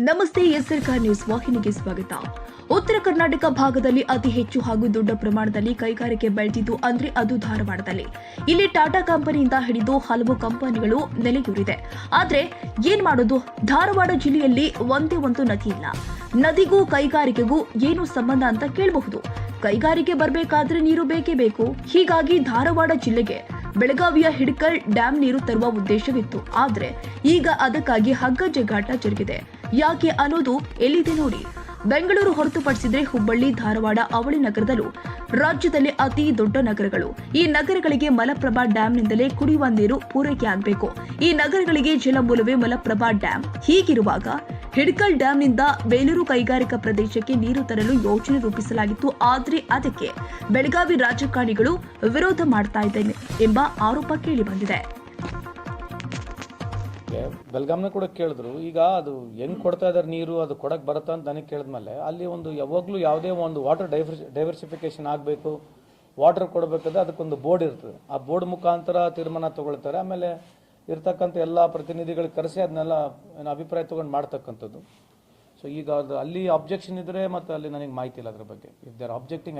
ನಮಸ್ತೆ ಎಸ್ಆರ್ಕ ನ್ಯೂಸ್ ವಾಹಿನಿಗೆ ಸ್ವಾಗತ. ಉತ್ತರ ಕರ್ನಾಟಕ ಭಾಗದಲ್ಲಿ ಅತಿ ಹೆಚ್ಚು ಹಾಗೂ ದೊಡ್ಡ ಪ್ರಮಾಣದಲ್ಲಿ ಕೈಗಾರಿಕೆ ಬೆಳೆದಿದ್ದು, ಅಂದ್ರೆ ಅದು ಧಾರವಾಡದಲ್ಲಿ. ಇಲ್ಲಿ ಟಾಟಾ ಕಂಪನಿಯಿಂದ ಹಿಡಿದು ಹಲವು ಕಂಪನಿಗಳು ನೆಲೆಯೂರಿದೆ ಆದ್ರೆ, ಏನ್ ಮಾಡೋದು? ಧಾರವಾಡ ಜಿಲ್ಲೆಯಲ್ಲಿ ಒಂದೇ ಒಂದು ನದಿ ಇಲ್ಲ. ನದಿಗೂ ಕೈಗಾರಿಕೆಗೂ ಏನು ಸಂಬಂಧ ಅಂತ ಕೇಳಬಹುದು. ಕೈಗಾರಿಕೆ ಬರಬೇಕಾದ್ರೆ ನೀರು ಬೇಕೇ ಬೇಕು. ಹೀಗಾಗಿ ಧಾರವಾಡ ಜಿಲ್ಲೆಗೆ ಬೆಳಗಾವಿಯ ಹಿಡ್ಕಲ್ ಡ್ಯಾಂ ನೀರು ತರುವ ಉದ್ದೇಶವಿತ್ತು. ಆದ್ರೆ ಈಗ ಅದಕ್ಕಾಗಿ ಹಗ್ಗ ಜಗ್ಗಾಟ ಜರುಗಿದೆ. ಯಾಕೆ ಅನ್ನೋದು ಎಲ್ಲಿದೆ ನೋಡಿ. ಬೆಂಗಳೂರು ಹೊರತುಪಡಿಸಿದ್ರೆ ಹುಬ್ಬಳ್ಳಿ, ಧಾರವಾಡ, ಅವಳಿ ನಗರದಲ್ಲೂ ರಾಜ್ಯದಲ್ಲಿ ಅತಿ ದೊಡ್ಡ ನಗರಗಳು. ಈ ನಗರಗಳಿಗೆ ಮಲಪ್ರಭಾ ಡ್ಯಾಂನಿಂದಲೇ ಕುಡಿಯುವ ನೀರು ಪೂರೈಕೆ ಆಗಬೇಕು. ಈ ನಗರಗಳಿಗೆ ಜಲಮೂಲವೇ ಮಲಪ್ರಭಾ ಡ್ಯಾಂ. ಹೀಗಿರುವಾಗ ಹಿಡ್ಕಲ್ ಡ್ಯಾಂನಿಂದ ಬೇಲೂರು ಕೈಗಾರಿಕಾ ಪ್ರದೇಶಕ್ಕೆ ನೀರು ತರಲು ಯೋಜನೆ ರೂಪಿಸಲಾಗಿತ್ತು. ಆದರೆ ಅದಕ್ಕೆ ಬೆಳಗಾವಿ ರಾಜಕಾರಣಿಗಳು ವಿರೋಧ ಮಾಡ್ತಾ ಇದ್ದೇನೆ ಎಂಬ ಆರೋಪ ಕೇಳಿಬಂದಿದೆ ಬೆಲ್ಗಾಮ್ನ ಕೂಡ ಕೇಳಿದ್ರು. ಈಗ ಅದು ಹೆಂಗ್ ಕೊಡ್ತಾ ಇದಾರೆ ನೀರು, ಅದು ಕೊಡಕ್ ಬರುತ್ತಾ ಅಂತ ನನಗೆ ಕೇಳಿದ್ಮೇಲೆ ಅಲ್ಲಿ ಒಂದು ಯಾವಾಗಲೂ ಯಾವುದೇ ಒಂದು ವಾಟರ್ ಡೈವರ್ಸಿ ಡೈವರ್ಸಿಫಿಕೇಶನ್ ಆಗಬೇಕು ವಾಟರ್ ಕೊಡಬೇಕಾದ್ರೆ ಅದಕ್ಕೊಂದು ಬೋರ್ಡ್ ಇರ್ತದೆ. ಆ ಬೋರ್ಡ್ ಮುಖಾಂತರ ತೀರ್ಮಾನ ತಗೊಳ್ತಾರೆ. ಆಮೇಲೆ ಇರ್ತಕ್ಕಂಥ ಎಲ್ಲ ಪ್ರತಿನಿಧಿಗಳಿಗೆ ಕರೆಸಿ ಅದನ್ನೆಲ್ಲ ಏನು ಅಭಿಪ್ರಾಯ ತೊಗೊಂಡು ಮಾಡ್ತಕ್ಕಂಥದ್ದು. ಸೊ ಈಗ ಅದು ಅಲ್ಲಿ ಆಬ್ಜೆಕ್ಷನ್ ಇದ್ರೆ ಮತ್ತೆ ಅಲ್ಲಿ ನನಗೆ ಮಾಹಿತಿ ಇಲ್ಲ ಅದ್ರ ಬಗ್ಗೆ. If there objecting